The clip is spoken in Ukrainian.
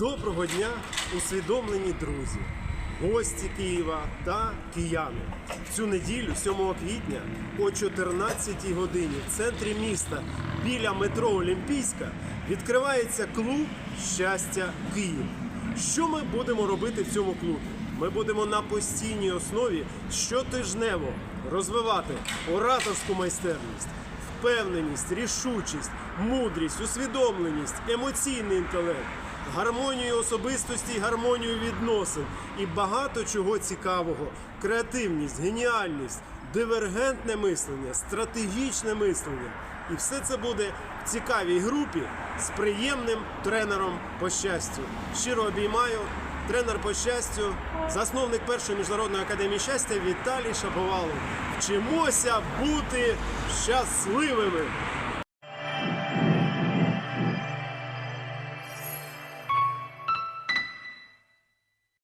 Доброго дня, усвідомлені друзі, гості Києва та кияни. Цю неділю, 7 квітня, о 14-й годині в центрі міста біля метро Олімпійська відкривається клуб Щастя Київ. Що ми будемо робити в цьому клубі? Ми будемо на постійній основі щотижнево розвивати ораторську майстерність, впевненість, рішучість, мудрість, усвідомленість, емоційний інтелект, гармонію особистості, гармонію відносин і багато чого цікавого, креативність, геніальність, дивергентне мислення, стратегічне мислення. І все це буде в цікавій групі з приємним тренером по щастю. Щиро обіймаю. Тренер по щастю, засновник першої міжнародної академії щастя Віталій Шаповалов. Вчимося бути щасливими.